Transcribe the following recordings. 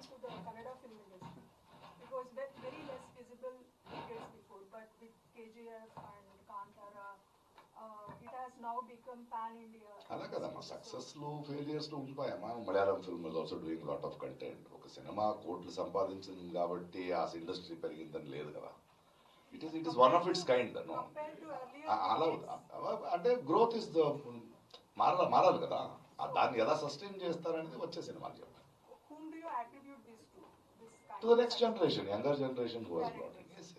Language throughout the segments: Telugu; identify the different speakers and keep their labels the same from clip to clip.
Speaker 1: much to the Kannada film industry. It was very less visible
Speaker 2: years before, but with KGF and Kantara, uh, ఉంటాయమ్మా Malayalam film also doing lot of content ఒక సినిమా కోట్లు సంపాదించింది కాబట్టి ఆ ఇండస్ట్రీ పెరిగిందని లేదు కదా. It is it is one of its kind అంటే గ్రోత్ ఇస్ ద మారాలి మారాలి కదా. దాన్ని ఎలా సస్టైన్ చేస్తారనేది వచ్చే సినిమాలు చెప్పాలి
Speaker 1: attribute this to? This?
Speaker 2: Generation generation yes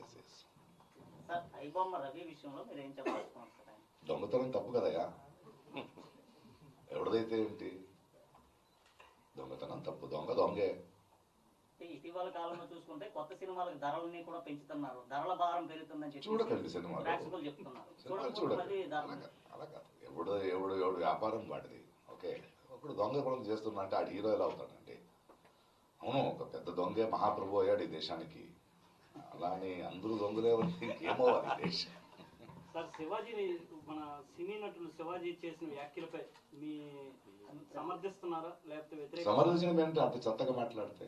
Speaker 3: sir iBomma Ravi విషయంలో మీరు ఏం చెప్పాలనుకున్నారు సార్ ఆయన?
Speaker 2: దొంగతనం తప్పు కదయా ఎవరిదైతే ఏంటి? దొంగతనం తప్పు దొంగ దొంగే.
Speaker 3: ఇటీవల కాలంలో చూసుకుంటే కొత్త సినిమాలకు ధరలని కూడా పెంచుతున్నారు. ధరల భారం పెరుగుతుందని చెప్పి
Speaker 2: చూడకండి సినిమాలు.
Speaker 3: ప్రేక్షకులు చెప్తున్నారు. ధరలు
Speaker 2: అలాగా అలాగా ఎవడు ఎవడు ఎవడు వ్యాపారం వాడిది. ఓకే. ఒకడు దొంగ పనులు చేస్తున్నా అంటే ఆడు హీరో ఎలా అవుతాడంటే అవును ఒక పెద్ద దొంగే మహాప్రభు అయ్యాడు ఈ దేశానికి. అలా అని అందరూ దొంగలే అది దేశం.
Speaker 4: సార్ శివాజీని మన సినీ నటులు శివాజీ చేసిన వ్యాఖ్యలపై మీ సమర్థిస్తున్నారా? లేకపోతే
Speaker 2: సమర్థించడం ఏంటంటే అంత చెత్తగా మాట్లాడితే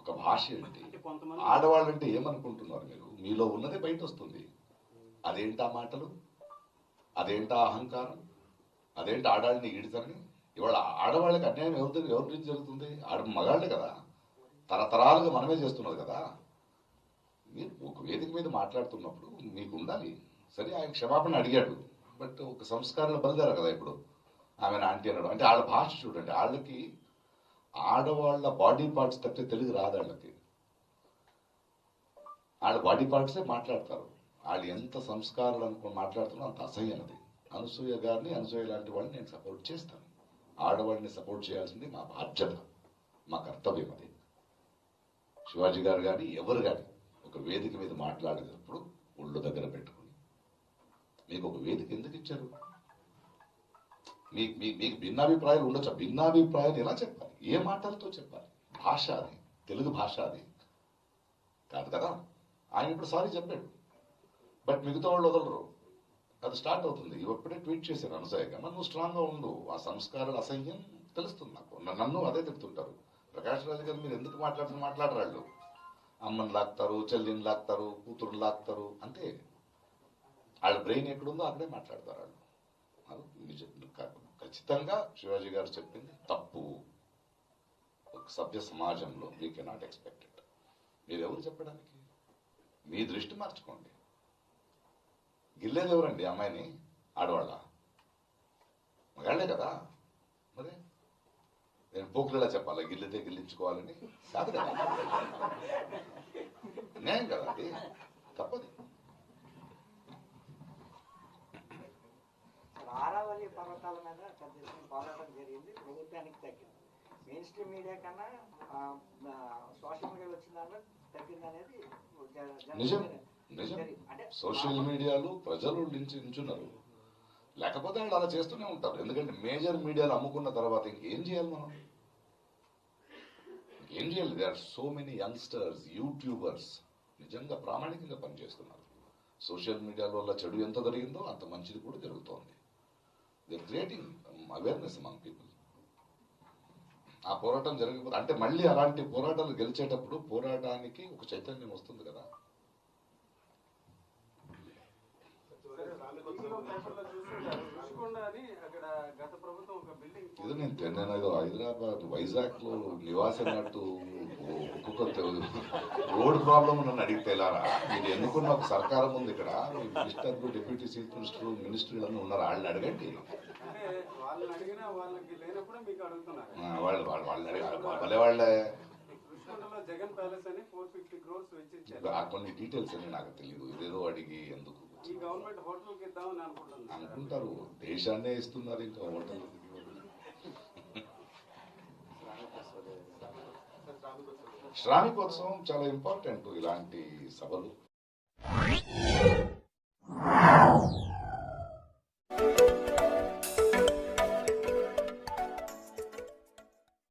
Speaker 2: ఒక భాష ఏంటి?
Speaker 4: అంటే కొంతమంది
Speaker 2: ఆడవాళ్ళంటే ఏమనుకుంటున్నారు మీరు? మీలో ఉన్నదే బయట వస్తుంది అదేంటా మాటలు? అదేంటా అహంకారం? అదేంటి ఆడాళ్ళని ఈడుతారని ఇవాళ ఆడవాళ్ళకి అన్యాయం ఎవరి ఎవరి నుంచి జరుగుతుంది? ఆడ మగాళ్ళే కదా. తరతరాలుగా మనమే చేస్తున్నది కదా. మీరు ఒక వేదిక మీద మాట్లాడుతున్నప్పుడు మీకు ఉండాలి. సరే ఆయన క్షమాపణ అడిగాడు. బట్ ఒక సంస్కారాలు బలిదారు కదా ఇప్పుడు. ఆమెను ఆంటీ అన్నాడు. అంటే వాళ్ళ భాష చూడండి. వాళ్ళకి ఆడవాళ్ళ బాడీ పార్ట్స్ తప్పితే తెలుగు రాదు వాళ్ళకి వాళ్ళ బాడీ పార్ట్సే మాట్లాడతారు. వాళ్ళు ఎంత సంస్కారాలు అనుకుని మాట్లాడుతున్నారో అంత అసహ్యనది అనసూయ గారిని అనసూయ లాంటి వాళ్ళని నేను సపోర్ట్ చేస్తాను. ఆడవాడిని సపోర్ట్ చేయాల్సింది మా బాధ్యత మా కర్తవ్యం అది. శివాజీ గారు కానీ ఎవరు కానీ ఒక వేదిక మీద మాట్లాడేటప్పుడు ఒళ్ళు దగ్గర పెట్టుకుని మీకు ఒక వేదిక ఎందుకు ఇచ్చారు? మీకు మీ- మీకు భిన్నాభిప్రాయాలు ఉండొచ్చు? భిన్నాభిప్రాయాలు ఎలా చెప్పాలి? ఏ మాటలతో చెప్పాలి? భాష అది తెలుగు భాష అది. కాదు కదా? ఆయన ఇప్పుడు సారీ చెప్పాడు. బట్ మిగతా వాళ్ళు వదలరు. అది స్టార్ట్ అవుతుంది. ఇప్పుడే ట్వీట్ చేశాను అనసూయగా. మరి నువ్వు స్ట్రాంగ్గా ఉండు. ఆ సంస్కారాలు అసహ్యం తెలుస్తుంది నాకు. నన్ను అదే తిడుతుంటారు. ప్రకాష్ రాజు గారు మీరు ఎందుకు మాట్లాడుతున్న మాట్లాడరాళ్ళు అమ్మని లాక్తారు చెల్లిని లాక్తారు కూతురుని లాక్తారు అంతే వాళ్ళ బ్రెయిన్ ఎక్కడుందో అక్కడే మాట్లాడతారు వాళ్ళు. ఖచ్చితంగా శివాజీ గారు చెప్పింది తప్పు. ఒక సభ్య సమాజంలో వీ కెనాట్ ఎక్స్పెక్టెడ్ మీరెవరు మీరు ఎవరు చెప్పడానికి? మీ దృష్టి మార్చుకోండి. గిల్లేది ఎవరండి అమ్మాయిని? ఆడవాళ్ళ? మగాళ్ళే కదా? మరి? నేను పోకులేలా చెప్పాలా? గిల్లితే గిల్లించుకోవాలని? కాదు కదా. అన్యాయం కదా అది? తప్పది.
Speaker 5: ఆరావళి పర్వతాల మీద పెద్ద పోరాటం జరిగింది ప్రభుత్వానికి తగ్గింది. మెయిన్ స్ట్రీమ్ మీడియా కన్నా సోషల్ మీడియా వచ్చిన దాంట్లో తగ్గింది అనేది
Speaker 2: నిజం. నిజం. సోషల్ మీడియాలో ప్రజలు నుంచి నించున్నారు. లేకపోతే వాళ్ళు అలా చేస్తూనే ఉంటారు. ఎందుకంటే మేజర్ మీడియాలు అమ్ముకున్న తర్వాత ఇంకేం చేయాలి మనం? ఏం చేయాలి? They are so many youngsters YouTubers నిజంగా ప్రామాణికంగా పనిచేస్తున్నారు. సోషల్ మీడియా వల్ల చెడు ఎంత జరిగిందో అంత మంచిది కూడా జరుగుతోంది. దే క్రియేటింగ్ అవేర్నెస్ మన పీపుల్ ఆ పోరాటం జరిగిపోతే అంటే మళ్ళీ అలాంటి పోరాటాలు గెలిచేటప్పుడు పోరాటానికి ఒక చైతన్యం వస్తుంది కదా. ఇది నేను తె- నేను ఏదో హైదరాబాద్ వైజాగ్లో నివాసినట్టు ఒక్కొక్క రోడ్ ప్రాబ్లం నన్ను అడిగితే ఎలారా మీరు ఎన్నుకున్న ఒక సర్కారం ఉంది ఇక్కడ. మీ మినిస్టర్ డిప్యూటీ చీఫ్ మినిస్టర్ మినిస్టర్లు ఉన్నారు. వాళ్ళని అడగండి. వాళ్ళు వాళ్ళు వాళ్ళని వాళ్ళే కొన్ని డీటెయిల్స్ అని నాకు తెలియదు ఇదేదో అడిగి ఎందుకు? అనుకుంటారు దేశాన్నే ఇస్తున్నారు ఇంకా హోటల్ శ్రామికోత్సవం చాలా ఇంపార్టెంట్ ఇలాంటి సభలు